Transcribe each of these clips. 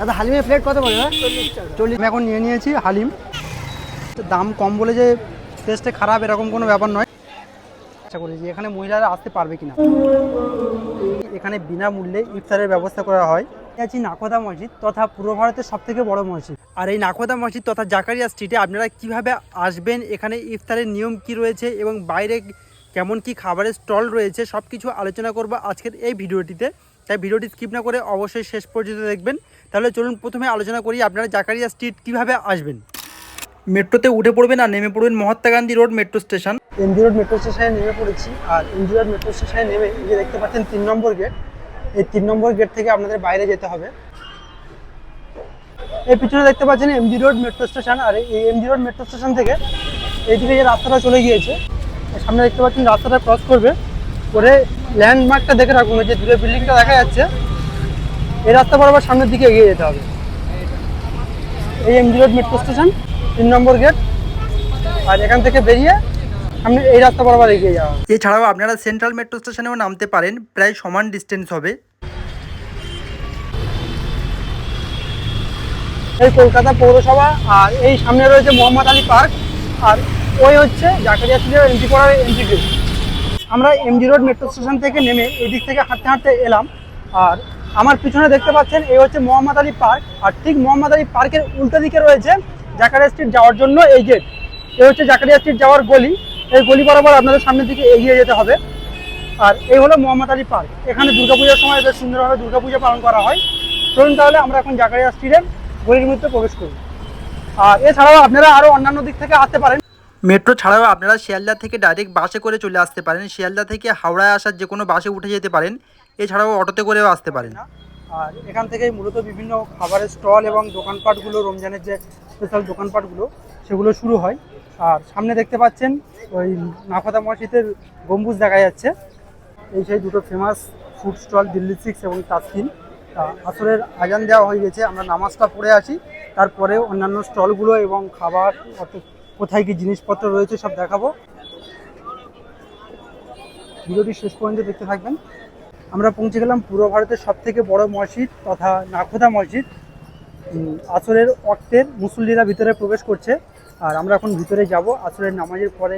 দাদা, হালিমের প্লেট কত পড়বে চল্লিশ। আমি এখন নিয়ে নিয়েছি হালিম। দাম কম বলে যে টেস্টে খারাপ, এরকম কোনো ব্যাপার নয়। আশা করি যে, এখানে মহিলারা আসতে পারবে কিনা? এখানে বিনামূল্যে ইফতারের ব্যবস্থা করা হয়। আছি নাকোদা মসজিদ তথা পূর্ব ভারতের সব থেকে বড় মসজিদ। আর এই নাকোদা মসজিদ তথা জাকারিয়া স্ট্রিটে আপনারা কীভাবে আসবেন, এখানে ইফতারের নিয়ম কি রয়েছে এবং বাইরে কেমন কি খাবারের স্টল রয়েছে সব কিছু আলোচনা করব আজকের এই ভিডিওটিতে। তাই ভিডিওটি স্কিপ না করে অবশ্যই শেষ পর্যন্ত দেখবেন। তাহলে চলুন প্রথমে আলোচনা করি আপনারা জাকারিয়া স্ট্রিট কীভাবে আসবেন। মেট্রোতে উঠে পড়বেন আর নেমে পড়বেন Mahatma Gandhi road metro station. M G road metro স্টেশনে নেমে পড়েছি আর এমজি রোড মেট্রো স্টেশনে নেমে এই যে দেখতে পাচ্ছেন তিন নম্বর গেট, এই তিন নম্বর গেট থেকে আপনাদের বাইরে যেতে হবে। এই পিছনে দেখতে পাচ্ছেন M G road metro station আর এই এমজি রোড মেট্রো স্টেশন থেকে এইদিকে যে রাস্তাটা চলে গিয়েছে, সামনে দেখতে পাচ্ছেন রাস্তাটা ক্রস করবে। করে ল্যান্ডমার্কটা দেখে রাখুন যে দূরে বিল্ডিংটা দেখা যাচ্ছে। এই রাস্তা বরাবর সামনের দিকে এগিয়ে যেতে হবে। এই এমজি রোড মেট্রো স্টেশন তিন নম্বর গেট আর এখান থেকে বেরিয়ে সামনে এই রাস্তা বরাবর এগিয়ে যাওয়া। এছাড়াও আপনারা সেন্ট্রাল মেট্রো স্টেশনেও নামতে পারেন প্রায় সমান ডিস্টেন্স হবে। এই কলকাতা পৌরসভা আর এই সামনে রয়েছে মোহাম্মদ আলী পার্ক। আর ওই হচ্ছে জাকারিয়া স্ট্রিটের এন্ট্রি করার এন্ট্রি গেট আমরা M G road metro station থেকে নেমে এই দিক থেকে হাঁটতে হাঁটতে এলাম। আর আমার পিছনে দেখতে পাচ্ছেন এই হচ্ছে মোহাম্মদ আলী পার্ক। আর ঠিক মোহাম্মদ আলী পার্কের উল্টো দিকে রয়েছে জাকারিয়া স্ট্রিট যাওয়ার জন্য এই গেট এই হচ্ছে জাকারিয়া স্ট্রিট যাওয়ার গলি। এই গলি বরাবর আপনাদের সামনের দিকে এগিয়ে যেতে হবে। আর এই হলো মোহাম্মদ আলী পার্ক। এখানে দুর্গাপূজার সময় বেশ সুন্দরভাবে দুর্গাপূজা পালন করা হয়। চলুন তাহলে আমরা এখন জাকারিয়া স্ট্রিটের গলির মধ্যে প্রবেশ করি। আর এছাড়াও আপনারা আরও অন্যান্য দিক থেকে আসতে পারেন। মেট্রো ছাড়াও আপনারা শিয়ালদা থেকে ডাইরেক্ট বাসে করে চলে আসতে পারেন। শিয়ালদা থেকে হাওড়ায় আসার যে কোনো বাসে উঠে যেতে পারেন। এছাড়াও অটোতে করেও আসতে পারেন। আর এখান থেকে মূলত বিভিন্ন খাবারের স্টল এবং দোকানপাটগুলো, রমজানের যে স্পেশাল দোকানপাটগুলো, সেগুলো শুরু হয়। আর সামনে দেখতে পাচ্ছেন ওই নাফাদা মসজিদের গম্বুজ দেখা যাচ্ছে। এই সেই দুটো famous food stall Delhi six এবং তাসকিন। আসরের আজান দেওয়া হয়ে গেছে, আমরা নামাজটা পড়ে আসি। তারপরে অন্যান্য স্টলগুলো এবং খাবার কোথায় কি জিনিসপত্র রয়েছে সব দেখাবো। ভিডিওটি শেষ পর্যন্ত দেখতে থাকবেন। আমরা পৌঁছে গেলাম পূর্ব ভারতের সব থেকে বড় মসজিদ তথা নাখোদা মসজিদ। আসরের অর্থের মুসল্লিরা ভিতরে প্রবেশ করছে। আর আমরা এখন ভিতরে যাব। আসরের নামাজের পরে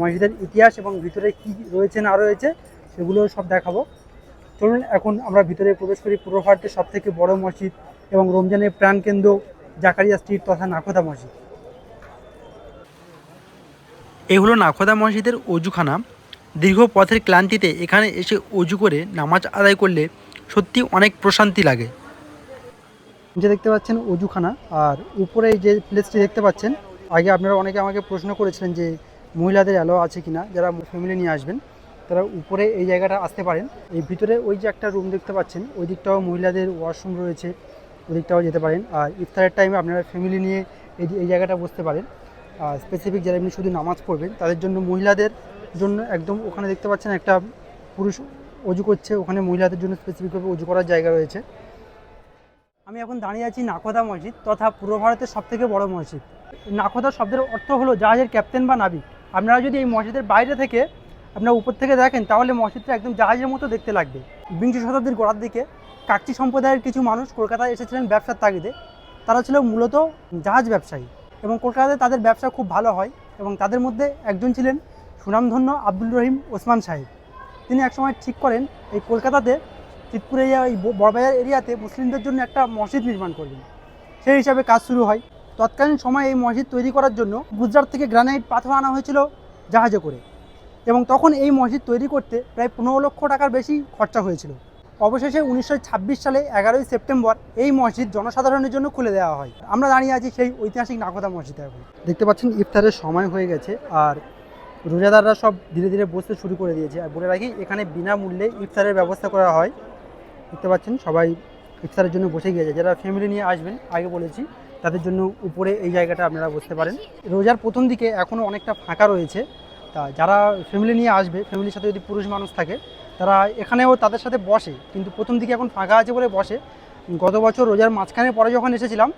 মসজিদের ইতিহাস এবং ভিতরে কি রয়েছে, না রয়েছে, সেগুলো সব দেখাবো। চলুন, এখন আমরা ভিতরে প্রবেশ করি পূর্ব ভারতের সব থেকে বড় মসজিদ এবং রমজানের প্রাণকেন্দ্র জাকারিয়া স্ট্রিট তথা নাখোদা মসজিদ। এই হলো নাখোদা মসজিদের অজুখানা। দীর্ঘ পথের ক্লান্তিতে এখানে এসে অজু করে নামাজ আদায় করলে সত্যি অনেক প্রশান্তি লাগে। যে দেখতে পাচ্ছেন অজুখানা, আর উপরে যে প্লেসটি দেখতে পাচ্ছেন, আগে আপনারা অনেকে আমাকে প্রশ্ন করেছিলেন যে মহিলাদের অ্যালো আছে কিনা, যারা ফ্যামিলি নিয়ে আসবেন, তারা উপরে এই জায়গাটা আসতে পারেন। এই ভিতরে ওই যে একটা রুম দেখতে পাচ্ছেন, ওই দিকটাও মহিলাদের ওয়াশরুম রয়েছে, ওই দিকটাও যেতে পারেন। আর ইফতারের টাইমে আপনারা ফ্যামিলি নিয়ে এই এই জায়গাটা বসতে পারেন। স্পেসিফিক যারা এমনি শুধু নামাজ পড়বেন, তাদের জন্য মহিলাদের জন্য একদম ওখানে দেখতে পাচ্ছেন একটা পুরুষ অজু করছে, ওখানে মহিলাদের জন্য স্পেসিফিকভাবে অজু করার জায়গা রয়েছে। আমি এখন দাঁড়িয়ে আছি নাকোদা মসজিদ তথা পূর্ব ভারতের সব থেকে বড় মসজিদ। নাকোদা শব্দের অর্থ হলো জাহাজের ক্যাপ্টেন বা নাবিক। আপনারা যদি এই মসজিদের বাইরে থেকে আপনারা উপর থেকে দেখেন, তাহলে মসজিদটা একদম জাহাজের মতো দেখতে লাগবে। বিংশ শতাব্দীর গোড়ার দিকে কাকচি সম্প্রদায়ের কিছু মানুষ কলকাতায় এসেছিলেন ব্যবসার তাগিদে। তারা ছিল মূলত জাহাজ ব্যবসায়ী। এবং কলকাতাতে তাদের ব্যবসা খুব ভালো হয় এবং তাদের মধ্যে একজন ছিলেন সুনামধন্য আব্দুল রহিম ওসমান সাহেব। তিনি একসময় ঠিক করেন, এই কলকাতাতে চিতপুর এরিয়া এই বড়বাজার এরিয়াতে মুসলিমদের জন্য একটা মসজিদ নির্মাণ করবেন। সেই হিসাবে কাজ শুরু হয়। তৎকালীন সময়ে এই মসজিদ তৈরি করার জন্য গুজরাট থেকে গ্রানাইট পাথর আনা হয়েছিল জাহাজে করে। এবং তখন এই মসজিদ তৈরি করতে প্রায় পনেরো লক্ষ টাকার বেশি খরচা হয়েছিল। অবশেষে উনিশশো ছাব্বিশ সালে এগারোই সেপ্টেম্বর এই মসজিদ জনসাধারণের জন্য খুলে দেওয়া হয়। আমরা দাঁড়িয়ে আছি সেই ঐতিহাসিক নাকোদা মসজিদে এখন। দেখতে পাচ্ছেন, ইফতারের সময় হয়ে গেছে আর রোজাদাররা সব ধীরে ধীরে বসতে শুরু করে দিয়েছে। আর বলে রাখি, এখানে বিনামূল্যে ইফতারের ব্যবস্থা করা হয়। দেখতে পাচ্ছেন, সবাই ইফতারের জন্য বসে গিয়েছে। যারা ফ্যামিলি নিয়ে আসবেন, আগে বলেছি, তাদের জন্য উপরে এই জায়গাটা আপনারা বসতে পারেন। রোজার প্রথম দিকে এখনও অনেকটা ফাঁকা রয়েছে। তা যারা ফ্যামিলি নিয়ে আসবে ফ্যামিলির সাথে যদি পুরুষ মানুষ থাকে তারা এখানেও তাদের সাথে বসে, কিন্তু প্রথম দিকে এখন ফাঁকা আছে বলে বসে। গত বছর রোজার মাঝখানে পরে যখন এসেছিলাম,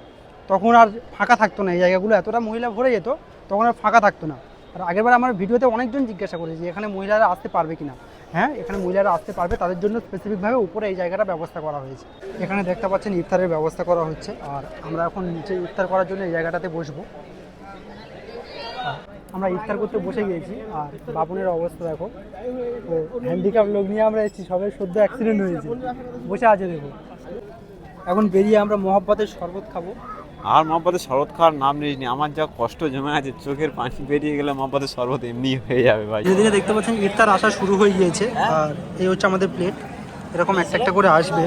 তখন আর ফাঁকা থাকতো না, এই জায়গাগুলো এতটা মহিলা ভরে যেত, তখন আর ফাঁকা থাকতো না। আর আগেরবার আমার ভিডিওতে অনেকজন জিজ্ঞাসা করেছে যে এখানে মহিলারা আসতে পারবে কিনা। হ্যাঁ এখানে মহিলারা আসতে পারবে, তাদের জন্য স্পেসিফিকভাবে উপরে এই জায়গাটা ব্যবস্থা করা হয়েছে। এখানে দেখতে পাচ্ছেন ইফতারের ব্যবস্থা করা হচ্ছে, আর আমরা এখন নিচে ইফতার করার জন্য এই জায়গাটাতে বসবো। আমরা ইফতার করতে বসে গিয়েছি আর বাপনের অবস্থা দেখো। তো হ্যান্ডিক্যাপ লোক নিয়ে আমরা এসেছি সবাই সদ্য অ্যাক্সিডেন্ট হয়েছে। বসে আছে দেখো। এখন বেরিয়ে আমরা মহব্বতের শরবত খাব। আর মহাপাতের শরবত খাওয়ার নাম নিসনি আমার যা কষ্ট জমে আছে চোখের পানি বেরিয়ে গেলে মহাপাতের শরবত এমনি হয়ে যাবে ভাই। ধীরে দেখতে পাচ্ছেন ইফতার আসা শুরু হয়ে গিয়েছে আর এই হচ্ছে আমাদের প্লেট এরকম একটা একটা করে আসবে।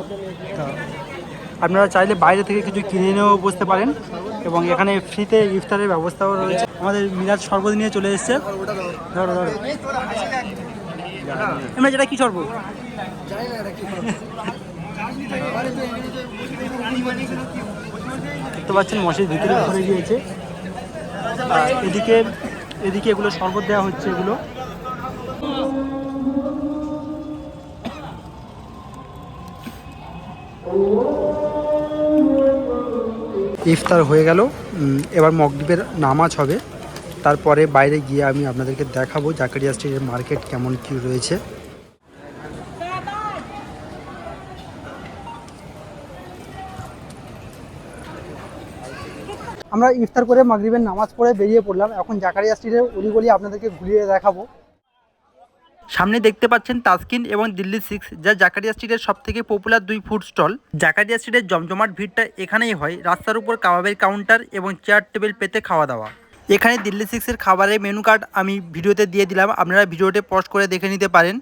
আপনারা চাইলে বাইরে থেকে কিছু কিনে নিয়েও বসতে পারেন এবং এখানে ফ্রিতে ইফতারের ব্যবস্থাও রয়েছে। আমাদের মিরাজ শরবত নিয়ে চলে এসেছে। ধরো ধরো। এমনি যেটা কি শরবত? দেখতে পাচ্ছেন মশির ভিতরে ভরে গিয়েছে। এদিকে এদিকে এগুলো শরবত দেওয়া হচ্ছে এগুলো। ইফতার হয়ে গেল। এবার মগদ্বীপের নামাজ হবে। তারপরে বাইরে গিয়ে আমি আপনাদেরকে দেখাবো জাকারিয়া স্ট্রিটের মার্কেট কেমন কি রয়েছে। আমরা ইফতার করে মাগরিবের নামাজ পড়ে বেরিয়ে পড়লাম। এখন জাকারিয়া স্ট্রিটের অলিগলি আপনাদেরকে ঘুরিয়ে দেখাবো। সামনে দেখতে পাচ্ছেন তাসকিন এবং দিল্লি সিক্স, যা জাকারিয়া স্ট্রিটের সব থেকে পপুলার দুই ফুড স্টল জাকারিয়া স্ট্রিটের জমজমাট ভিড়টা এখানেই হয়, রাস্তার উপর কাবাবের কাউন্টার এবং চেয়ার টেবিল পেতে খাওয়া দাওয়া এখানে দিল্লি সিক্সের খাবারের মেনু কার্ড আমি ভিডিওতে দিয়ে দিলাম, আপনারা ভিডিওতে পোস্ট করে দেখে নিতে পারেন।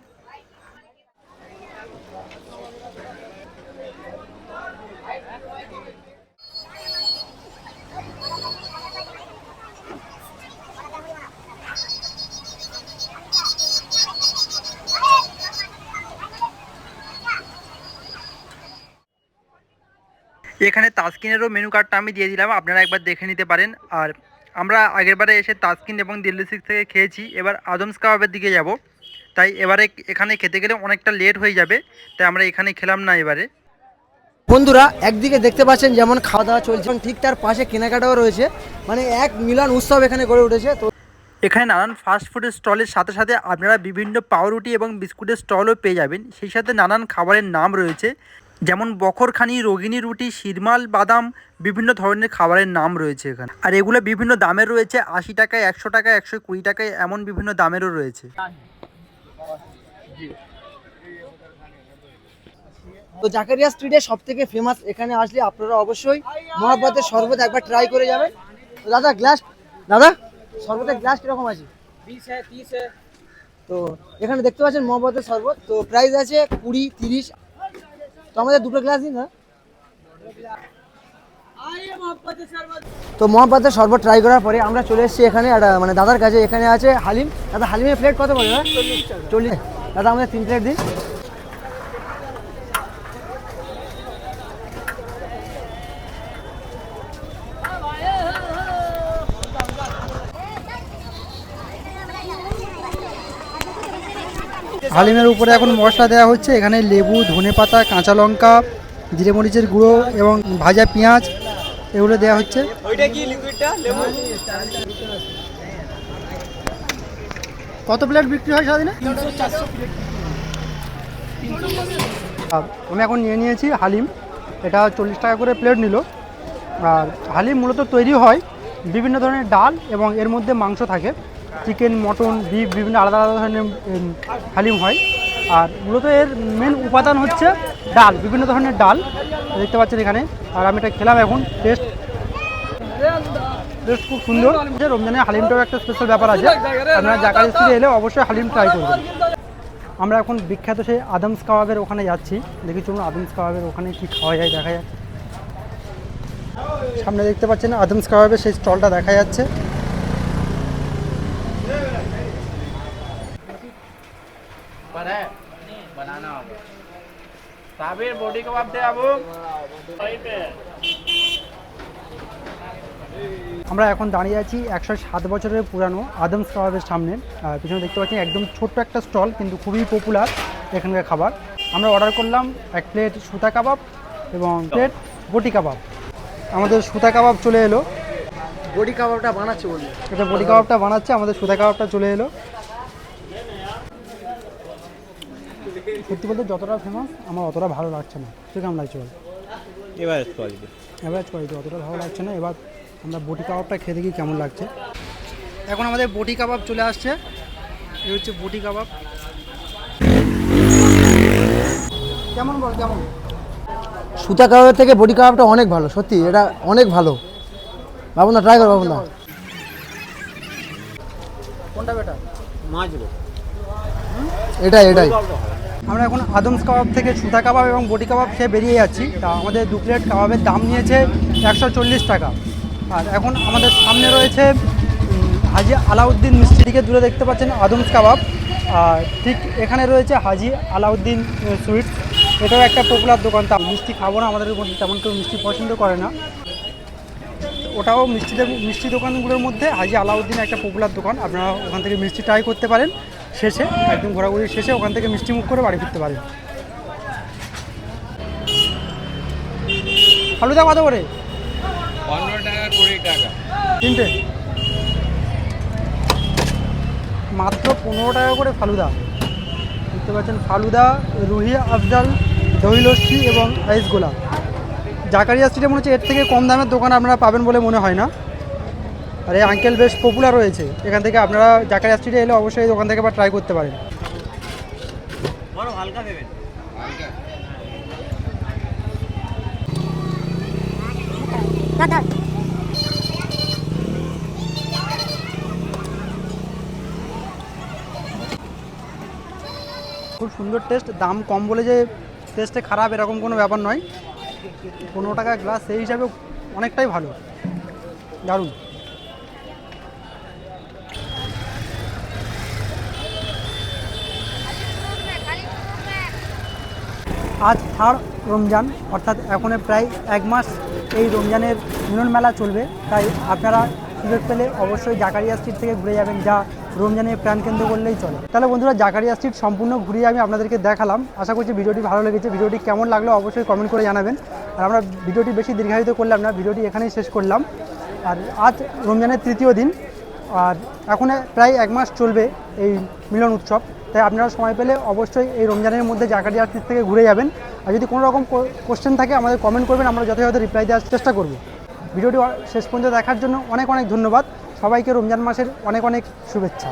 এখানে তাসকিনেরও মেনু কার্ডটা আমি দিয়ে দিলাম আপনারা একবার দেখে নিতে পারেন। আর আমরা আগেরবারে এসে তাসকিন এবং দিল্লি সিক্স থেকে খেয়েছি এবার আদমস কাবাবের দিকে যাব। তাই এবারে এখানে খেতে গেলে অনেকটা লেট হয়ে যাবে তাই আমরা এখানে খেলাম না এবারে। বন্ধুরা একদিকে দেখতে পাচ্ছেন যেমন খাওয়া দাওয়া চলছে এবং ঠিক তার পাশে কেনাকাটাও রয়েছে। মানে এক মিলন উৎসব এখানে গড়ে উঠেছে তো এখানে নানান ফাস্ট ফুডের স্টলের সাথে সাথে আপনারা বিভিন্ন পাউরুটি এবং বিস্কুটের স্টলও পেয়ে যাবেন। সেই সাথে নানান খাবারের নাম রয়েছে। যেমন বখরখানি রোগিনী রুটি শিরমাল বাদাম, বিভিন্ন ধরনের খাবারের নাম রয়েছে এখানে। আর এগুলো বিভিন্ন দামের রয়েছে, আশি টাকায়, একশো টাকা একশো কুড়ি টাকায়, এমন বিভিন্ন দামেরও রয়েছে। তো জাকারিয়া স্ট্রিটে সব থেকে ফেমাস এখানে আসলে আপনারা অবশ্যই মহাব্বতের শরবত একবার ট্রাই করে যাবেন। দাদা গ্লাস দাদা, শরবতের গ্লাস কীরকম আছে? তো এখানে দেখতে পাচ্ছেন মহাব্বতের শরবত। তো প্রাইস আছে কুড়ি, তিরিশ তো আমাদের দুটো গ্লাস দিন না? তো মহাপাতের শরবত ট্রাই করার পরে আমরা চলে এসেছি এখানে একটা মানে দাদার কাছে। এখানে আছে হালিম। দাদা, হালিমের প্লেট কত বলে চল্লিশ। দাদা, আমাদের তিন প্লেট দিন। হালিমের উপরে এখন মশলা দেওয়া হচ্ছে। এখানে লেবু ধনেপাতা কাঁচা লঙ্কা জিরে মরিচের গুঁড়ো এবং ভাজা পেঁয়াজ এগুলো দেওয়া হচ্ছে। কত প্লেট বিক্রি হয় সারাদিনে আমি এখন নিয়ে নিয়েছি হালিম। এটা চল্লিশ টাকা করে প্লেট নিল। আর হালিম মূলত তৈরি হয় বিভিন্ন ধরনের ডাল এবং এর মধ্যে মাংস থাকে। চিকেন, মটন, বিফ বিভিন্ন আলাদা আলাদা ধরনের হালিম হয়। আর মূলত এর মেন উপাদান হচ্ছে ডাল, বিভিন্ন ধরনের ডাল। দেখতে পাচ্ছেন এখানে। আর আমি এটা খেলাম এখন। টেস্ট টেস্ট খুব সুন্দর। যে রমজানের হালিমটাও একটা স্পেশাল ব্যাপার আছে। আপনারা জাকারি স্ত্রী এলে অবশ্যই হালিম ট্রাই করবেন। আমরা এখন বিখ্যাত সেই আদমস কাবাবের ওখানে যাচ্ছি। দেখি চলুন আদমস কাবাবের ওখানে কি খাওয়া যায়, দেখা যাচ্ছে সামনে দেখতে পাচ্ছেন আদমস কাবাবের সেই স্টলটা দেখা যাচ্ছে। আবির বডি কবাব দে আবু। আমরা এখন দাঁড়িয়ে আছি একশো সাত বছরের পুরানো আদমস কাবাবের সামনে। পিছনে দেখতে পাচ্ছি একদম ছোট্ট একটা স্টল কিন্তু খুবই পপুলার এখানকার খাবার। আমরা অর্ডার করলাম এক প্লেট সুতা কাবাব এবং প্লেট বটি কাবাব। আমাদের সুতা কাবাব চলে এলো। বডি কাবাবটা বানাচ্ছে বলি এটা বডি কাবাবটা বানাচ্ছে আমাদের সুতা কাবাবটা চলে এলো। সত্যি বলতে যতটা ফেমাস আমার অতটা ভালো লাগছে না। কেমন লাগছে বল। এবার কোয়ালিটি অ্যাভারেজ কোয়ালিটি অতটা ভালো লাগছে না। এবার আমরা বটি কাবাবটা খেয়ে দেখি কেমন লাগছে। এখন আমাদের বটি কাবাব চলে আসছে। এই হচ্ছে বটি কাবাব। কেমন বল কেমন? সুতা কাবাবের থেকে বডি কাবাবটা অনেক ভালো সত্যি এটা অনেক ভালো। বাবুন দা ট্রাই কর বাবুন দা কোনটা বেটার মাছ এটাই এটাই। আমরা এখন আদমস কাবাব থেকে সুতা কাবাব এবং বটি কাবাব খেয়ে বেরিয়ে যাচ্ছি। তা আমাদের দু প্লেট কাবাবের দাম নিয়েছে একশো চল্লিশ টাকা। আর এখন আমাদের সামনে রয়েছে হাজি আলাউদ্দিন মিষ্টি থেকে দূরে দেখতে পাচ্ছেন আদমস কাবাব। আর ঠিক এখানে রয়েছে হাজি আলাউদ্দিন সুইটস। এটাও একটা পপুলার দোকান। তা মিষ্টি খাব না, আমাদের তেমন কেউ মিষ্টি পছন্দ করে না। ওটাও মিষ্টিদের, মিষ্টি দোকানগুলোর মধ্যে হাজি আলাউদ্দিন একটা পপুলার দোকান। আপনারা ওখান থেকে মিষ্টি ট্রাই করতে পারেন। শেষে একদম ঘোরাঘুরি শেষে ওখান থেকে মিষ্টি মুখ করে বাড়ি ফিরতে পারেন ফালুদা কত করে? পনেরো টাকা কুড়ি টাকা। তিনটে। মাত্র পনেরো টাকা করে ফালুদা। দেখতে পাচ্ছেন ফালুদা রুহি আফজাল দহি লস্যি এবং আইস গোলা জাকারিয়া স্ট্রিটে মনে হচ্ছে এর থেকে কম দামের দোকান আপনারা পাবেন বলে মনে হয় না। আর এই আঙ্কেল বেশ পপুলার রয়েছে। এখান থেকে আপনারা জাকারিয়া স্ট্রিটে এলে অবশ্যই দোকান থেকে আবার ট্রাই করতে পারেন। খুব সুন্দর টেস্ট দাম কম বলে যে টেস্টে খারাপ এরকম কোনো ব্যাপার নয়। পনেরো টাকা গ্লাস সেই হিসাবে অনেকটাই ভালো। দারুণ। আজ থার্ড রমজান, অর্থাৎ এখন প্রায় এক মাস এই রমজানের মিলন মেলা চলবে। তাই আপনারা সুযোগ পেলে অবশ্যই জাকারিয়া স্ট্রিট থেকে ঘুরে যাবেন, যা রমজানের প্রাণকেন্দ্র করলেই চলে। তাহলে বন্ধুরা, জাকারিয়া স্ট্রিট সম্পূর্ণ ঘুরিয়ে আমি আপনাদেরকে দেখালাম। আশা করছি ভিডিওটি ভালো লেগেছে। ভিডিওটি কেমন লাগল অবশ্যই কমেন্ট করে জানাবেন। আর আমরা ভিডিওটি বেশি দীর্ঘায়িত করলাম না, ভিডিওটি এখানেই শেষ করলাম। আর আজ রমজানের তৃতীয় দিন। আর এখন প্রায় এক মাস চলবে এই মিলন উৎসব। তাই আপনারা সময় পেলে অবশ্যই এই রমজানের মধ্যে জাকারিয়া আর্টিস থেকে ঘুরে যাবেন। আর যদি কোনো রকম কোশ্চেন থাকে, আমাদের কমেন্ট করবেন, আমরা যথাযথ রিপ্লাই দেওয়ার চেষ্টা করব। ভিডিওটি শেষ পর্যন্ত দেখার জন্য অনেক অনেক ধন্যবাদ। সবাইকে রমজান মাসের অনেক অনেক শুভেচ্ছা।